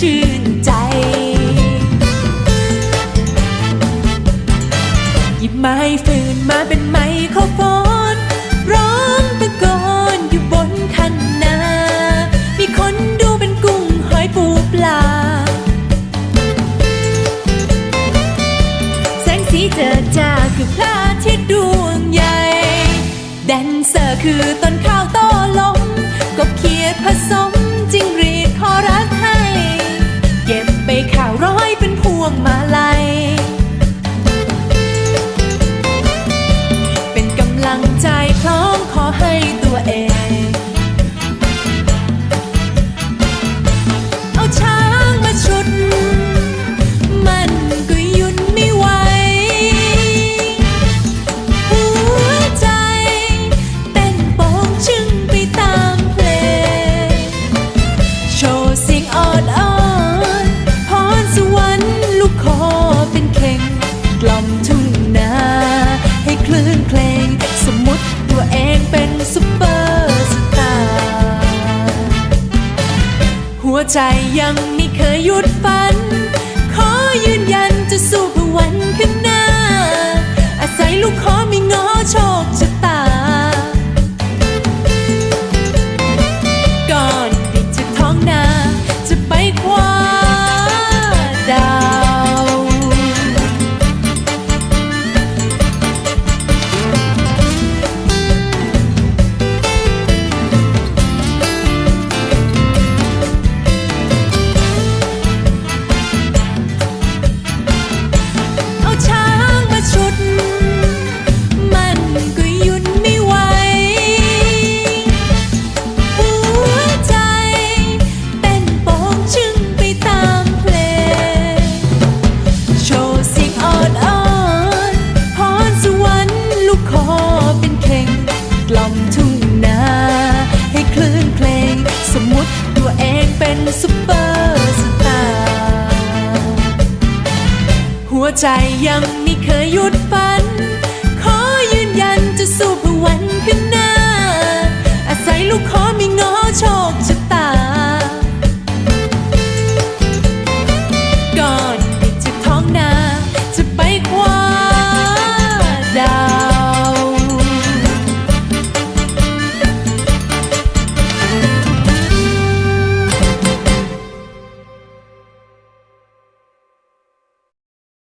ชื่นใจ หยิบไม้ฟืนมาเป็นไม้ข้าวโพดร้องตะโกนอยู่บนคันนา มีคนดูเป็นกุ้งหอยปูปลา แสงสีเจอจ้าคือพระอาทิตย์ดวงใหญ่ แดนเซอร์คือต้นข้า ใจยังไม่เคยหยุดฝัน ล่อมทุ่งนา ให้คลื่นเพลง สมมุติตัวเองเป็นซุปเปอร์สตาร์ หัวใจยังไม่เคยหยุดฝัน